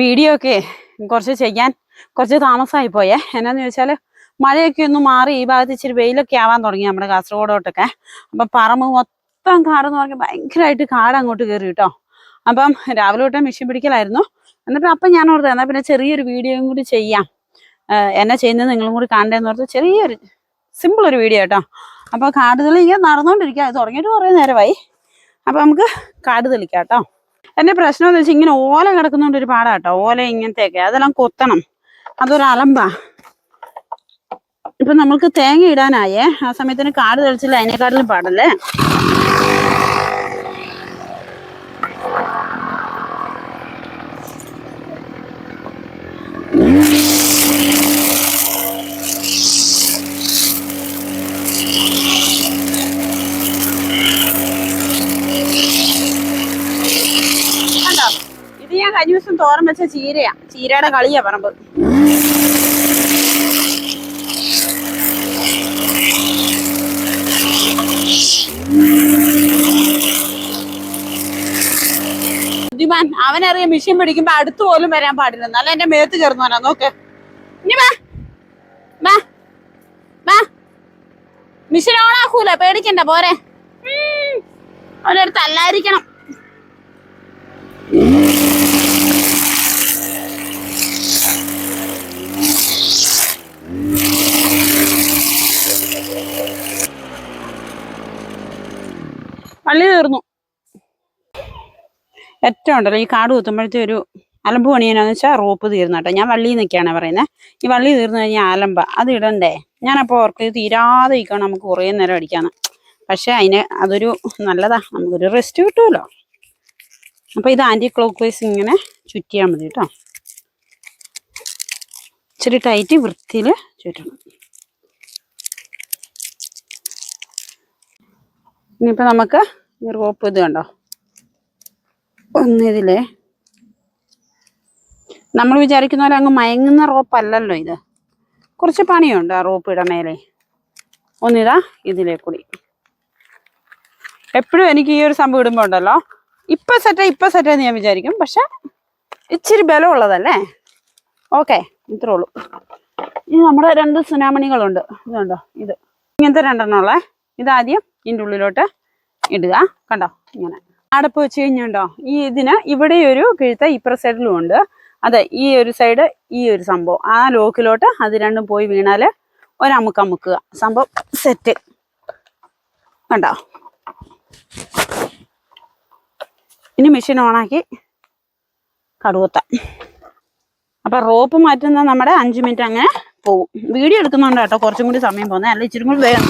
Video ഒക്കെ കുറച്ച് ചെയ്യാൻ കുറച്ച് താമസമായി പോയേ. എന്നാന്ന് ചോദിച്ചാൽ മഴയൊക്കെ ഒന്ന് മാറി ഈ ഭാഗത്ത് ഇച്ചിരി വെയിലൊക്കെ ആവാൻ തുടങ്ങി നമ്മുടെ കാസർഗോഡോട്ടൊക്കെ. അപ്പം പറമ്പ് മൊത്തം കാടെന്ന് പറഞ്ഞാൽ ഭയങ്കരമായിട്ട് കാട് അങ്ങോട്ട് കയറി കേട്ടോ. അപ്പം രാവിലെ തൊട്ടേ മെഷീൻ പിടിക്കലായിരുന്നു. എന്നിട്ട് അപ്പം ഞാൻ ഓർത്ത് എന്നാൽ പിന്നെ ചെറിയൊരു വീഡിയോയും കൂടി ചെയ്യാം. എന്നെ ചെയ്യുന്നത് നിങ്ങളും കൂടി കാണണ്ടേന്ന് ഓർത്ത് ചെറിയൊരു സിമ്പിൾ ഒരു വീഡിയോ കേട്ടോ. അപ്പോൾ കാട് തെളിയിക്കാൻ നടന്നുകൊണ്ടിരിക്കുക തുടങ്ങിയിട്ട് കുറേ നേരമായി. അപ്പോൾ നമുക്ക് കാട് തെളിക്കാം കേട്ടോ. എന്റെ പ്രശ്നം എന്ന് വെച്ചാൽ ഇങ്ങനെ ഓല കിടക്കുന്നോണ്ട് ഒരു പാടാ കേട്ടോ ഓല ഇങ്ങനത്തെയൊക്കെ. അതെല്ലാം കൊത്തണം. അതൊരു അലമ്പാ. ഇപ്പൊ നമ്മൾക്ക് തേങ്ങ ഇടാനായേ. ആ സമയത്തിന് കാട് തെളിച്ചില്ല. അതിനെക്കാട്ടിലും പാടല്ലേ? കഴിഞ്ഞ ദിവസം തോരൻ വെച്ച ചീരയാ. ചീരയുടെ കളിയാ പറമ്പ്. ബുദ്ധിമാൻ അവനറിയാം മിഷ്യൻ പിടിക്കുമ്പോ അടുത്ത് പോലും വരാൻ പാടില്ല. എന്നാലും എന്റെ മേത്ത് കയറുന്നവനാ നോക്ക്. ഇനി വാ. വാ. വാ. മിഷൻ ഓണാക്കൂല പേടിക്കണ്ട പോരെ. അവനൊരു അവനടുത്ത് അല്ലായിരിക്കണം പള്ളി തീർന്നു. ഏറ്റവും ഉണ്ടല്ലോ ഈ കാട് കുത്തുമ്പോഴത്തെ ഒരു അലമ്പ് പണിയാന്ന് വെച്ചാൽ റോപ്പ് തീർന്നു കേട്ടോ. ഞാൻ വള്ളി നിൽക്കുകയാണ് പറയുന്നത് ഈ വള്ളി തീർന്നു കഴിഞ്ഞാൽ അലമ്പ അത് ഇടണ്ടേ? ഞാനപ്പോൾ ഓർക്ക് തീരാതെ ഇരിക്കണം നമുക്ക് കുറേ നേരം അടിക്കാന്ന്. പക്ഷേ അതിന് അതൊരു നല്ലതാ നമുക്കൊരു റെസ്റ്റ് കിട്ടുമല്ലോ. അപ്പോൾ ഇത് ആന്റി ക്ലോക്ക് വൈസ് ഇങ്ങനെ ചുറ്റിയാൽ മതി കേട്ടോ. ഇച്ചിരി ടൈറ്റ് വൃത്തിയിൽ ചുറ്റണം. ഇനിയിപ്പോൾ നമുക്ക് ഈ റോപ്പ് ഇത് കണ്ടോ? ഒന്ന് ഇതിലേ നമ്മൾ വിചാരിക്കുന്ന പോലെ അങ്ങ് മയങ്ങുന്ന റോപ്പ് അല്ലല്ലോ ഇത്. കുറച്ച് പണിയുണ്ട് ആ റോപ്പ് ഇടമേലെ ഒന്നിതാ ഇതിലേ കൂടി എപ്പോഴും എനിക്ക് ഈ ഒരു സംഭവം ഇടുമ്പോൾ ഉണ്ടല്ലോ. ഇപ്പൊ സെറ്റാ സെറ്റ് എന്ന് ഞാൻ വിചാരിക്കും. പക്ഷെ ഇച്ചിരി ബലമുള്ളതല്ലേ? ഓക്കെ ഇത്രേ ഉള്ളൂ. ഇനി നമ്മുടെ രണ്ട് സുനാമണികളുണ്ട് ഇതുണ്ടോ ഇത്. ഇങ്ങനത്തെ രണ്ടെണ്ണം ഉള്ളേ. ഇതാദ്യം ഇതിന്റെ ഉള്ളിലോട്ട് ഇടുക. കണ്ടോ? ഇങ്ങനെ. അടപ്പ് വെച്ച് കഴിഞ്ഞുണ്ടോ? ഈ ഇതിന് ഇവിടെ ഒരു കിഴുത്ത ഇപ്പുറ സൈഡിലും ഉണ്ട്. അതെ ഈ ഒരു സൈഡ് ഈ ഒരു സംഭവം. ആ ലോക്കിലോട്ട് അത് രണ്ടും പോയി വീണാൽ ഒരമുക്ക് അമുക്കുക. സംഭവം സെറ്റ് കണ്ടോ? ഇനി മെഷീൻ ഓണാക്കി കടുവത്താം അപ്പൊ റോപ്പ് മാറ്റുന്ന നമ്മുടെ അഞ്ച് മിനിറ്റ് അങ്ങനെ പോകും. വീഡിയോ എടുക്കുന്നുണ്ട് കേട്ടോ കുറച്ചും കൂടി സമയം പോകുന്നത്. അല്ല ഇച്ചിരി കൂടി വേഗം.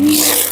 Yeah.